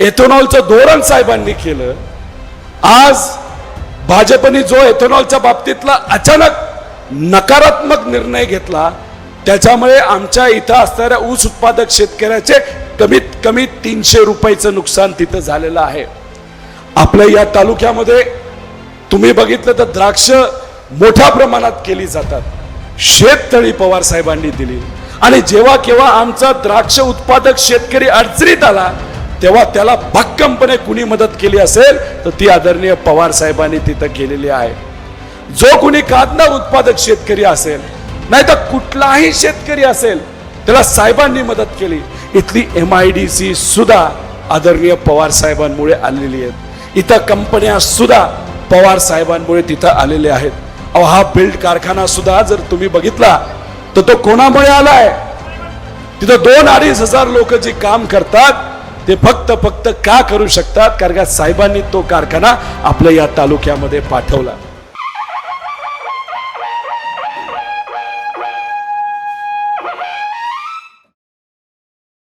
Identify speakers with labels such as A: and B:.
A: एथेनॉलचं धोरण साहेबांनी केलं. आज भाजपने जो एथेनॉलच्या बाबतीतला अचानक नकारात्मक निर्णय घेतला त्याच्यामुळे आमच्या इथं असणाऱ्या ऊस उत्पादक शेतकऱ्याचे कमीत कमी तीनशे रुपयाचं नुकसान तिथं झालेलं आहे. आपल्या या तालुक्यामध्ये तुम्ही बघितलं तर द्राक्ष मोठ्या प्रमाणात केली जातात. शेततळी पवार साहेबांनी दिली. आणि जेव्हा केव्हा आमचा द्राक्ष उत्पादक शेतकरी अडचणीत आला तेव्हा त्याला भक्कमपणे कुणी मदत केली असेल तर ती आदरणीय पवार साहेबांनी तिथं केलेली आहे. जो कुणी कांदा उत्पादक शेतकरी असेल नाही तर कुठलाही शेतकरी असेल त्याला साहेबांनी मदत केली. इथली एम आय डी सी सुद्धा आदरणीय पवार साहेबांमुळे आलेली आहेत. इथं कंपन्या सुद्धा पवार साहेबांमुळे तिथं आलेले आहेत. अहो हा बिल्ड कारखाना सुद्धा जर तुम्ही बघितला तर तो कोणामुळे आलाय? तिथं दोन अडीच हजार लोक जी काम करतात ते फक्त फक्त का करू शकतात? कारण का साहेबांनी तो कारखाना आपल्या या तालुक्यामध्ये पाठवला.